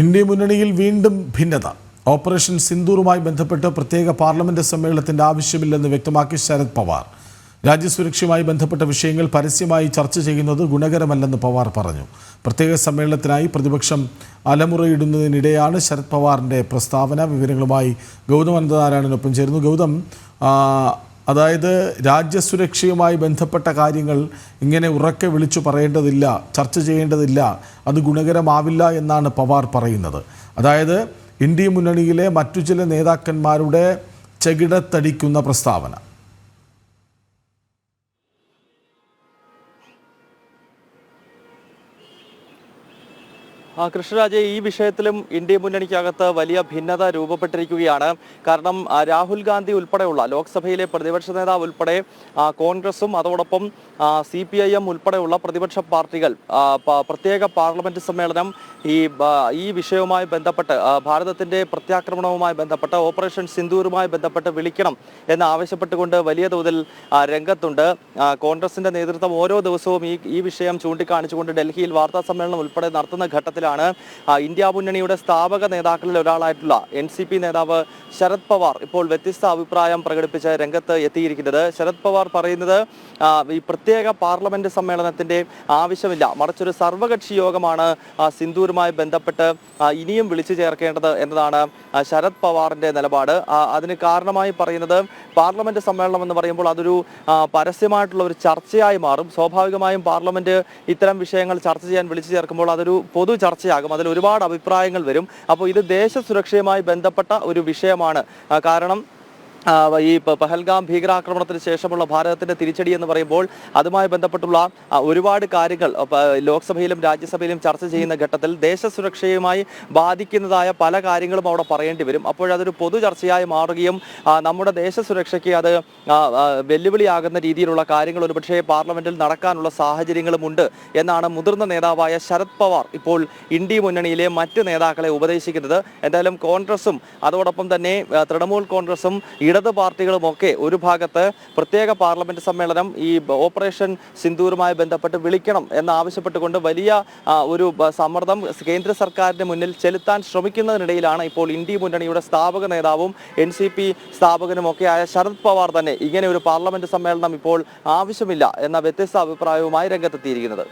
India മുന്നണിയിൽ വീണ്ടും ഭിന്നത. ഓപ്പറേഷൻ സിന്ദൂറുമായി ബന്ധപ്പെട്ട് പ്രത്യേക പാർലമെന്റ് സമ്മേളനത്തിന്റെ ആവശ്യമില്ലെന്ന് വ്യക്തമാക്കി ശരത് പവാർ. രാജ്യസുരക്ഷയുമായി ബന്ധപ്പെട്ട വിഷയങ്ങൾ പരസ്യമായി ചർച്ച ചെയ്യുന്നത് ഗുണകരമല്ലെന്ന് പവാർ പറഞ്ഞു. പ്രത്യേക സമ്മേളനത്തിനായി പ്രതിപക്ഷം അലമുറയിടുന്നതിനിടെയാണ് ശരത് പവാറിന്റെ പ്രസ്താവന. വിവരങ്ങളുമായി ഗൗതം അനന്തനാരായണനൊപ്പം ചേരുന്നു. ഗൗതം അതായത് രാജ്യസുരക്ഷയുമായി ബന്ധപ്പെട്ട കാര്യങ്ങൾ ഇങ്ങനെ ഉറക്കെ വിളിച്ചു പറയേണ്ടതില്ല ചർച്ച ചെയ്യേണ്ടതില്ല അത് ഗുണകരമാവില്ല എന്നാണ് പവാർ പറയുന്നത്. അതായത് ഇന്ത്യ മുന്നണിയിലെ മറ്റു ചില നേതാക്കന്മാരുടെ ചെകിടത്തടിക്കുന്ന പ്രസ്താവന. കൃഷ്ണരാജെ ഈ വിഷയത്തിലും ഇന്ത്യ മുന്നണിക്കകത്ത് വലിയ ഭിന്നത രൂപപ്പെട്ടിരിക്കുകയാണ്. കാരണം രാഹുൽ ഗാന്ധി ഉൾപ്പെടെയുള്ള ലോക്സഭയിലെ പ്രതിപക്ഷ നേതാവ് ഉൾപ്പെടെ കോൺഗ്രസും അതോടൊപ്പം സി പി ഐ എം ഉൾപ്പെടെയുള്ള പ്രതിപക്ഷ പാർട്ടികൾ പ്രത്യേക പാർലമെന്റ് സമ്മേളനം ഈ ഈ വിഷയവുമായി ബന്ധപ്പെട്ട് ഭാരതത്തിന്റെ പ്രത്യാക്രമണവുമായി ബന്ധപ്പെട്ട് ഓപ്പറേഷൻ സിന്ദൂറുമായി ബന്ധപ്പെട്ട് വിളിക്കണം എന്ന് ആവശ്യപ്പെട്ടുകൊണ്ട് വലിയ തോതിൽ രംഗത്തുണ്ട്. കോൺഗ്രസിന്റെ നേതൃത്വം ഓരോ ദിവസവും ഈ ഈ വിഷയം ചൂണ്ടിക്കാണിച്ചുകൊണ്ട് ഡൽഹിയിൽ വാർത്താ സമ്മേളനം ഉൾപ്പെടെ നടത്തുന്ന ഘട്ടത്തിലാണ് ആ, ഇന്ത്യ മുന്നണിയുടെ സ്ഥാപക നേതാക്കളിൽ ഒരാളായിട്ടുള്ള എൻ സി പി നേതാവ് ശരത് പവാർ ഇപ്പോൾ വ്യത്യസ്ത അഭിപ്രായം പ്രകടിപ്പിച്ച് രംഗത്ത് എത്തിയിരിക്കുന്നത്. ശരത് പവാർ പറയുന്നത് ഈ പ്രത്യേക പാർലമെന്റ് സമ്മേളനത്തിന്റെ ആവശ്യമില്ല. മറിച്ചൊരു സർവകക്ഷി യോഗമാണ് സിന്ധൂരുമായി ബന്ധപ്പെട്ട് ഇനിയും വിളിച്ചു ചേർക്കേണ്ടത് എന്നതാണ് ശരത് പവാറിന്റെ നിലപാട്. അതിന് കാരണമായി പറയുന്നത് പാർലമെന്റ് സമ്മേളനം എന്ന് പറയുമ്പോൾ അതൊരു പരസ്യമായിട്ടുള്ള ഒരു ചർച്ചയായി മാറും. സ്വാഭാവികമായും പാർലമെന്റ് ഇത്തരം വിഷയങ്ങൾ ചർച്ച ചെയ്യാൻ വിളിച്ചു ചേർക്കുമ്പോൾ അതൊരു പൊതു ചർച്ചയാകും. അതിൽ ഒരുപാട് അഭിപ്രായങ്ങൾ വരും. അപ്പോൾ ഇത് ദേശസുരക്ഷയുമായി ബന്ധപ്പെട്ട ഒരു വിഷയമാണ്. കാരണം ഈ പഹൽഗാം ഭീകരാക്രമണത്തിന് ശേഷമുള്ള ഭാരതത്തിന്റെ തിരിച്ചടി എന്ന് പറയുമ്പോൾ അതുമായി ബന്ധപ്പെട്ടുള്ള ഒരുപാട് കാര്യങ്ങൾ ലോക്സഭയിലും രാജ്യസഭയിലും ചർച്ച ചെയ്യുന്ന ഘട്ടത്തിൽ ദേശസുരക്ഷയുമായി ബാധിക്കുന്നതായ പല കാര്യങ്ങളും അവിടെ പറയേണ്ടി വരും. അപ്പോഴതൊരു പൊതു ചർച്ചയായി മാറുകയും നമ്മുടെ ദേശസുരക്ഷയ്ക്ക് അത് വെല്ലുവിളിയാകുന്ന രീതിയിലുള്ള കാര്യങ്ങൾ ഒരുപക്ഷെ പാർലമെന്റിൽ നടക്കാനുള്ള സാഹചര്യങ്ങളുമുണ്ട് എന്നാണ് മുതിർന്ന നേതാവായ ശരത് പവാർ ഇപ്പോൾ ഇന്ത്യ മുന്നണിയിലെ മറ്റ് നേതാക്കളെ ഉപദേശിക്കുന്നത്. എന്തായാലും കോൺഗ്രസും അതോടൊപ്പം തന്നെ തൃണമൂൽ കോൺഗ്രസും ഇടത് പാർട്ടികളുമൊക്കെ ഒരു ഭാഗത്ത് പ്രത്യേക പാർലമെന്റ് സമ്മേളനം ഈ ഓപ്പറേഷൻ സിന്ദൂറുമായി ബന്ധപ്പെട്ട് വിളിക്കണം എന്നാവശ്യപ്പെട്ടുകൊണ്ട് വലിയ ഒരു സമ്മർദ്ദം കേന്ദ്ര സർക്കാരിന്റെ മുന്നിൽ ചെലുത്താൻ ശ്രമിക്കുന്നതിനിടയിലാണ് ഇപ്പോൾ ഇന്ത്യ മുന്നണിയുടെ സ്ഥാപക നേതാവും എൻ സി പി സ്ഥാപകനുമൊക്കെയായ ആയ ശരത് പവാർ തന്നെ ഇങ്ങനെ ഒരു പാർലമെന്റ് സമ്മേളനം ഇപ്പോൾ ആവശ്യമില്ല എന്ന വ്യത്യസ്ത അഭിപ്രായവുമായി രംഗത്തെത്തിയിരിക്കുന്നത്.